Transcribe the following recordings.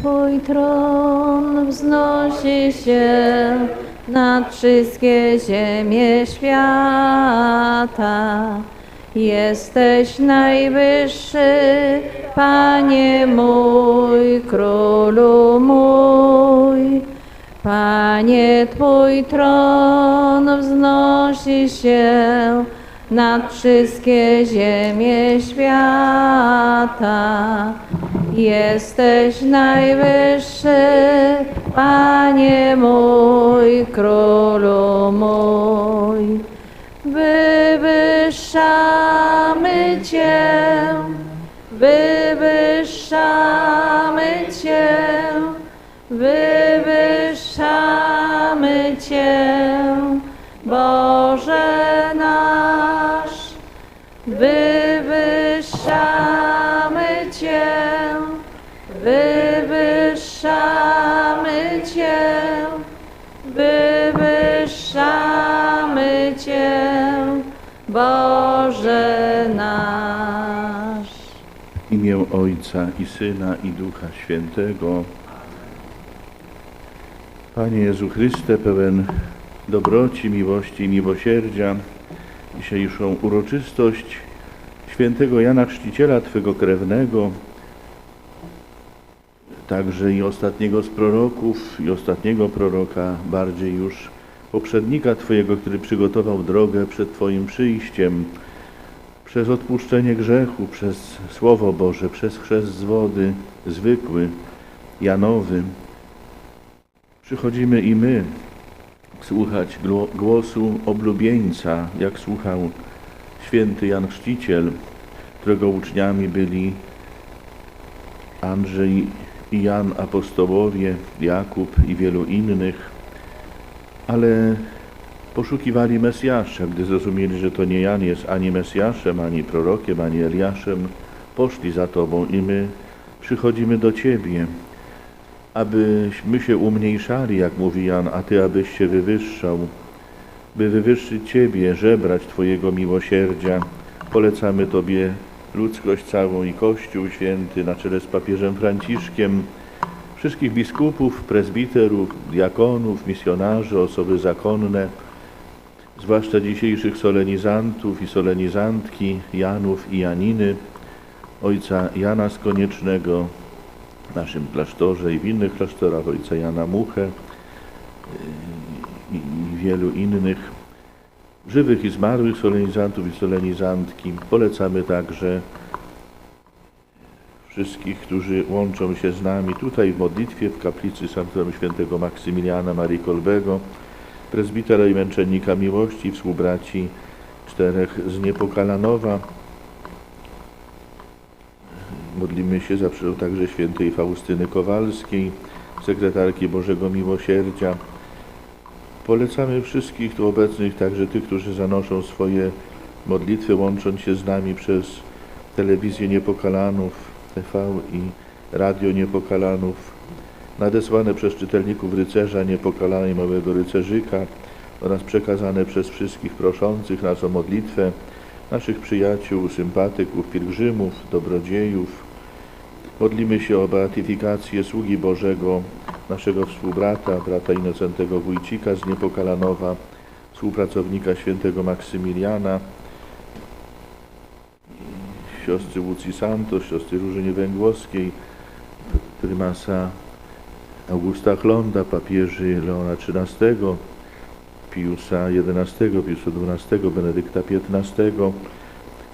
Twój tron wznosi się nad wszystkie ziemie świata. Jesteś najwyższy, Panie mój, Królu mój. Panie, Twój tron wznosi się nad wszystkie ziemie świata. Jesteś najwyższy, Panie mój, Królu mój. Wywyższamy Cię, wywyższamy Cię, wywyższamy Ojca i Syna i Ducha Świętego. Panie Jezu Chryste, pełen dobroci, miłości i miłosierdzia, dzisiejszą uroczystość świętego Jana Chrzciciela, Twego krewnego, także i ostatniego z proroków i ostatniego proroka, bardziej już poprzednika Twojego, który przygotował drogę przed Twoim przyjściem, przez odpuszczenie grzechu, przez Słowo Boże, przez chrzest z wody, zwykły, Janowy. Przychodzimy i my słuchać gło- głosu oblubieńca, jak słuchał święty Jan Chrzciciel, którego uczniami byli Andrzej i Jan apostołowie, Jakub i wielu innych, ale poszukiwali Mesjasza. Gdy zrozumieli, że to nie Jan jest ani Mesjaszem, ani prorokiem, ani Eliaszem, poszli za Tobą i my przychodzimy do Ciebie, abyśmy się umniejszali, jak mówi Jan, a Ty abyś się wywyższał, by wywyższyć Ciebie, żebrać Twojego miłosierdzia. Polecamy Tobie ludzkość całą i Kościół Święty na czele z papieżem Franciszkiem, wszystkich biskupów, prezbiterów, diakonów, misjonarzy, osoby zakonne, zwłaszcza dzisiejszych solenizantów i solenizantki, Janów i Janiny, ojca Jana z Koniecznego w naszym klasztorze i w innych klasztorach, ojca Jana Muchę yy, i, wielu innych żywych i zmarłych solenizantów i solenizantki. Polecamy także wszystkich, którzy łączą się z nami tutaj w modlitwie w kaplicy Świętego Maksymiliana Marii Kolbego, prezbitera i męczennika miłości, współbraci czterech z Niepokalanowa. Modlimy się za przyszłość także świętej Faustyny Kowalskiej, sekretarki Bożego Miłosierdzia. Polecamy wszystkich tu obecnych, także tych, którzy zanoszą swoje modlitwy, łącząc się z nami przez telewizję Niepokalanów, TV i Radio Niepokalanów, nadesłane przez czytelników rycerza Niepokalanej Małego Rycerzyka oraz przekazane przez wszystkich proszących nas o modlitwę, naszych przyjaciół, sympatyków, pielgrzymów, dobrodziejów. Modlimy się o beatyfikację sługi Bożego, naszego współbrata, brata Inocentego Wójcika z Niepokalanowa, współpracownika świętego Maksymiliana, siostry Łucji Santos, siostry Różyny Węgłowskiej, prymasa Augusta Chlonda, papieży Leona XIII, Piusa XI, Piusa XII, Benedykta XV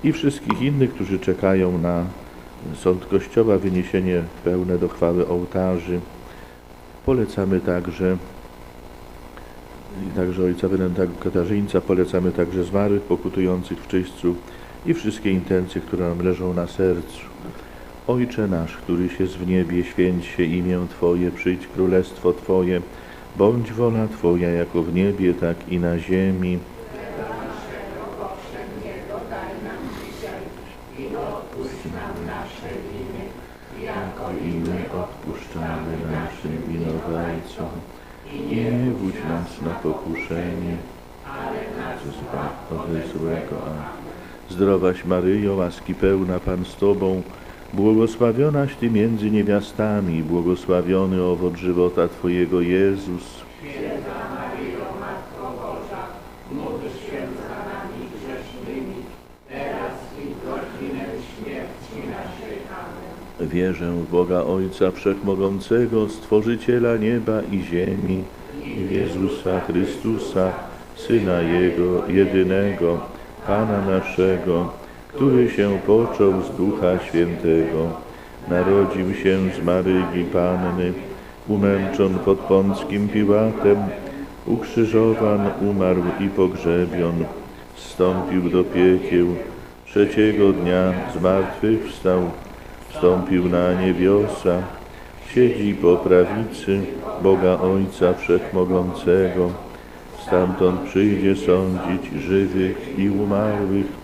i wszystkich innych, którzy czekają na sąd Kościoła, wyniesienie pełne do chwały ołtarzy. Polecamy także także ojca Wenentego Katarzyńca, polecamy także zmarłych pokutujących w czyśćcu i wszystkie intencje, które nam leżą na sercu. Ojcze nasz, któryś jest w niebie, święć się imię Twoje, przyjdź królestwo Twoje, bądź wola Twoja jako w niebie, tak i na ziemi. Odpuszczamy naszym winowajcom. I nie wódź nas na pokuszenie, ale zbaw od złego. Zdrowaś Maryjo, łaski pełna Pan z Tobą, Błogosławionaś Ty między niewiastami, błogosławiony owoc żywota Twojego Jezus. Wierzę w Boga Ojca Wszechmogącego, Stworzyciela nieba i ziemi, i w Jezusa Chrystusa, Syna Jego jedynego, Pana naszego, który się począł z Ducha Świętego, narodził się z Marygi Panny, umęczon pod Pąckim Piłatem, ukrzyżowan, umarł i pogrzebion, wstąpił do piekieł, trzeciego dnia zmartwychwstał, wstąpił na niebiosa, siedzi po prawicy Boga Ojca Wszechmogącego, stamtąd przyjdzie sądzić żywych i umarłych.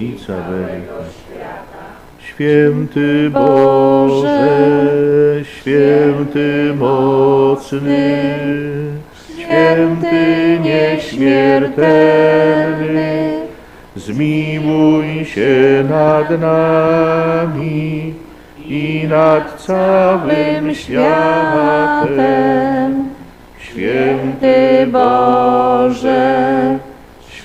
i całego świata. Święty Boże, święty mocny, święty nieśmiertelny, zmiłuj się nad nami i nad całym światem. Święty Boże,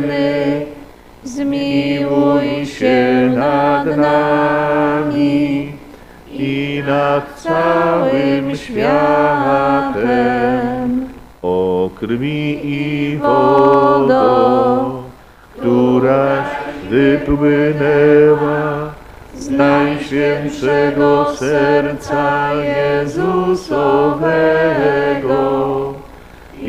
nieśmiertelny, zmiłuj się nad nami i nad całym światem. O krwi i wodo, któraś wypłynęła z najświętszego serca Jezusowego,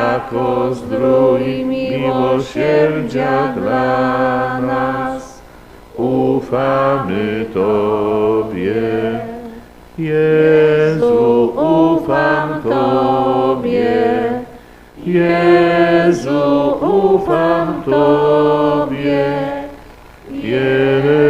jako zdrój miłosierdzia dla nas. Ufamy Tobie. Jezu, ufam Tobie. Jezu, ufam Tobie. Jezu,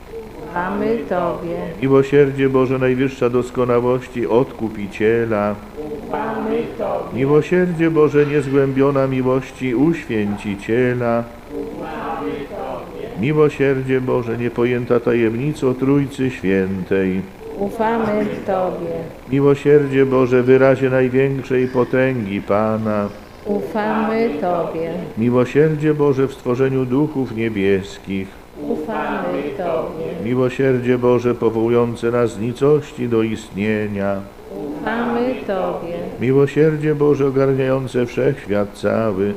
Ufamy Tobie. Miłosierdzie Boże najwyższa doskonałości Odkupiciela, Ufamy Tobie. Miłosierdzie Boże niezgłębiona miłości Uświęciciela, Miłosierdzie Boże niepojęta tajemnico Trójcy Świętej, Ufamy Tobie. Miłosierdzie Boże wyrazie największej potęgi Pana, Ufamy Tobie. Miłosierdzie Boże w stworzeniu duchów niebieskich, Ufamy Tobie. Miłosierdzie Boże powołujące nas z nicości do istnienia, Ufamy Tobie. Miłosierdzie Boże ogarniające wszechświat cały,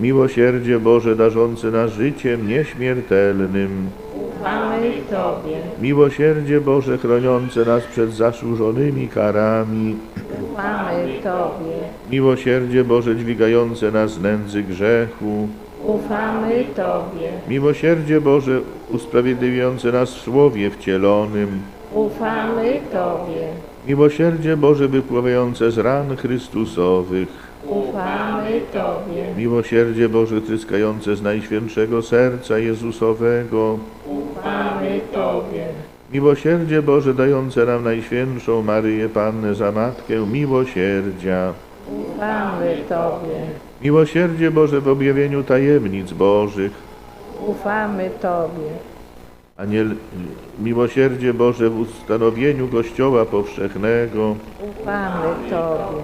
Miłosierdzie Boże darzące nas życiem nieśmiertelnym, Ufamy Tobie. Miłosierdzie Boże chroniące nas przed zasłużonymi karami, Ufamy Tobie. Miłosierdzie Boże dźwigające nas z nędzy grzechu, Ufamy Tobie. Miłosierdzie Boże usprawiedliwiające nas w Słowie wcielonym, Ufamy Tobie. Miłosierdzie Boże wypływające z ran Chrystusowych, Ufamy Tobie. Miłosierdzie Boże tryskające z Najświętszego Serca Jezusowego, Ufamy Tobie. Miłosierdzie Boże dające nam Najświętszą Maryję Pannę za Matkę miłosierdzia, Ufamy Tobie. Miłosierdzie Boże w objawieniu tajemnic Bożych, Ufamy Tobie. Aniel, miłosierdzie Boże w ustanowieniu Kościoła Powszechnego, Ufamy Tobie.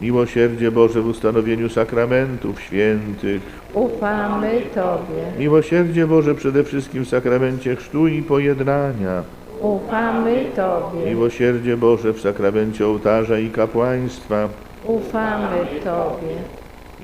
Miłosierdzie Boże w ustanowieniu sakramentów świętych, Ufamy Tobie. Miłosierdzie Boże przede wszystkim w sakramencie chrztu i pojednania, Ufamy Tobie. Miłosierdzie Boże w sakramencie ołtarza i kapłaństwa, Ufamy Tobie.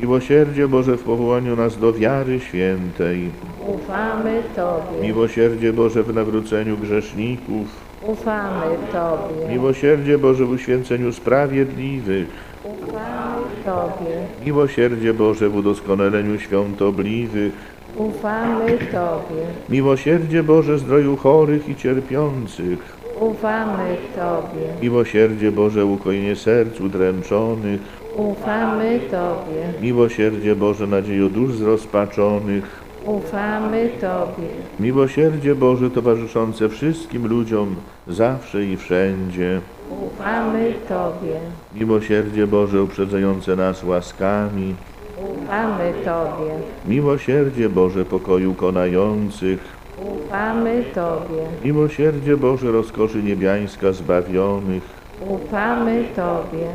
Miłosierdzie Boże w powołaniu nas do wiary świętej, Ufamy Tobie. Miłosierdzie Boże w nawróceniu grzeszników, Ufamy Tobie. Miłosierdzie Boże w uświęceniu sprawiedliwych. Ufamy Tobie. Miłosierdzie Boże w udoskonaleniu świątobliwych. Ufamy Tobie. Miłosierdzie Boże zdroju chorych i cierpiących. Ufamy Tobie. Miłosierdzie Boże ukojenie serc udręczonych. Ufamy Tobie. Miłosierdzie Boże nadziejo dusz zrozpaczonych. Ufamy Tobie. Miłosierdzie Boże towarzyszące wszystkim ludziom zawsze i wszędzie. Ufamy Tobie. Miłosierdzie Boże uprzedzające nas łaskami. Ufamy Tobie. Miłosierdzie Boże pokoju konających. Ufamy Tobie. Miłosierdzie Boże rozkoszy niebiańska zbawionych. Ufamy Tobie.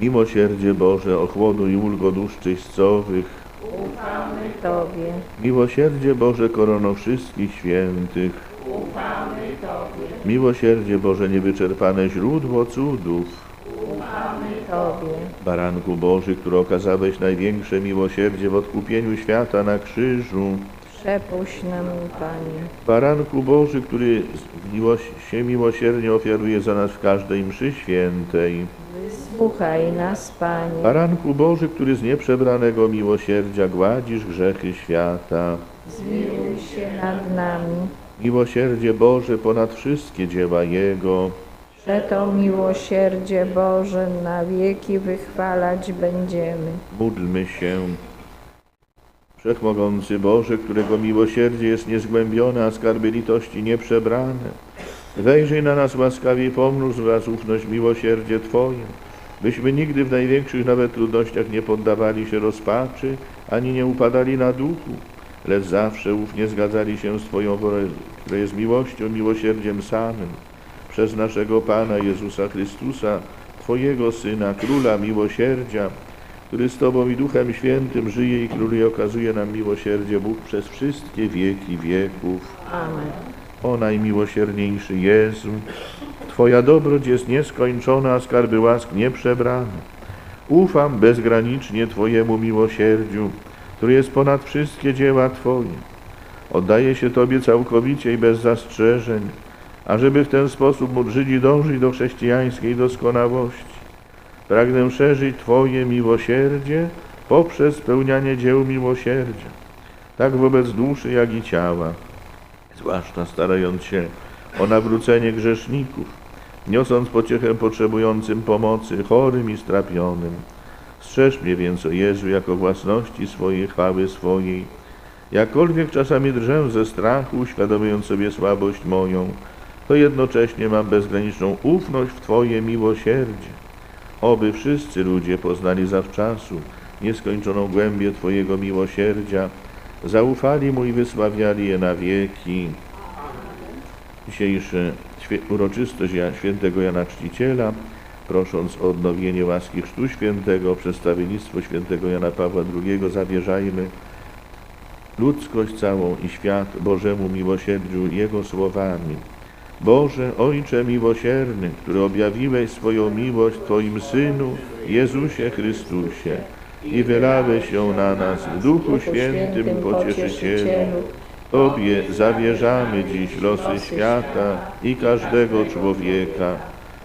Miłosierdzie Boże ochłodu i ulgo dusz czyścowych. Ufamy Tobie. Miłosierdzie Boże korono wszystkich świętych. Ufamy Tobie. Miłosierdzie Boże niewyczerpane źródło cudów. Ufamy Tobie. Baranku Boży, który okazałeś największe miłosierdzie w odkupieniu świata na krzyżu. Przepuść nam, Panie. Baranku Boży, który się miłosiernie ofiaruje za nas w każdej mszy świętej. Wysłuchaj nas, Panie. Baranku Boży, który z nieprzebranego miłosierdzia gładzisz grzechy świata. Zmiłuj się nad nami. Miłosierdzie Boże ponad wszystkie dzieła Jego. Przeto miłosierdzie Boże na wieki wychwalać będziemy. Módlmy się. Wszechmogący Boże, którego miłosierdzie jest niezgłębione, a skarby litości nieprzebrane. Wejrzyj na nas łaskawie i pomnóż wraz ufność miłosierdzie Twoje, byśmy nigdy w największych nawet trudnościach nie poddawali się rozpaczy, ani nie upadali na duchu, lecz zawsze ufnie zgadzali się z Twoją wolą, która jest miłością, miłosierdziem samym, przez naszego Pana Jezusa Chrystusa, Twojego Syna, Króla Miłosierdzia, który z Tobą i Duchem Świętym żyje i króluje, okazuje nam miłosierdzie Bóg przez wszystkie wieki wieków. Amen. O najmiłosierniejszy Jezu, Twoja dobroć jest nieskończona, a skarby łask nieprzebrane. Ufam bezgranicznie Twojemu miłosierdziu, który jest ponad wszystkie dzieła Twoje. Oddaję się Tobie całkowicie i bez zastrzeżeń, ażeby w ten sposób móc żyć i dążyć do chrześcijańskiej doskonałości. Pragnę szerzyć Twoje miłosierdzie poprzez spełnianie dzieł miłosierdzia, tak wobec duszy, jak i ciała, zwłaszcza starając się o nawrócenie grzeszników, niosąc pociechę potrzebującym pomocy, chorym i strapionym. Strzeż mnie więc, o Jezu, jako własności swojej, chwały swojej. Jakkolwiek czasami drżę ze strachu, uświadomując sobie słabość moją, to jednocześnie mam bezgraniczną ufność w Twoje miłosierdzie. Oby wszyscy ludzie poznali zawczasu nieskończoną głębię Twojego miłosierdzia, zaufali Mu i wysławiali je na wieki. Dzisiejsza uroczystość świętego Jana Czciciela, prosząc o odnowienie łaski Chrztu Świętego, przedstawiennictwo świętego Jana Pawła II, zawierzajmy ludzkość całą i świat Bożemu miłosierdziu Jego słowami. Boże, Ojcze miłosierny, który objawiłeś swoją miłość Twoim Synu, Jezusie Chrystusie i wylałeś ją na nas w Duchu Świętym Pocieszycielu. Tobie zawierzamy dziś losy świata i każdego człowieka.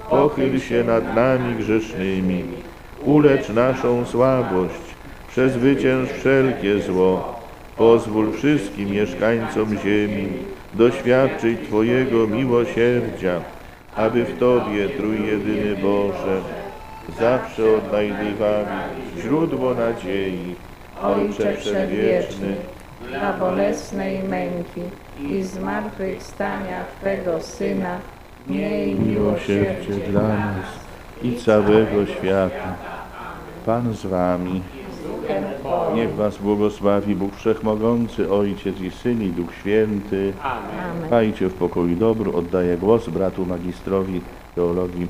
Pochyl się nad nami grzesznymi, ulecz naszą słabość, przezwycięż wszelkie zło. Pozwól wszystkim mieszkańcom ziemi doświadczyć Twojego miłosierdzia, aby w Tobie, Trójjedyny Boże, zawsze odnajdywali źródło nadziei, Ojcze Przedwieczny, dla bolesnej męki i zmartwychwstania Twego Syna, miej miłosierdzie dla nas i całego świata. Pan z Wami. Niech Was błogosławi Bóg Wszechmogący, Ojciec i Syn i Duch Święty. Amen. Trwajcie w pokoju dobru. Oddaję głos bratu magistrowi teologii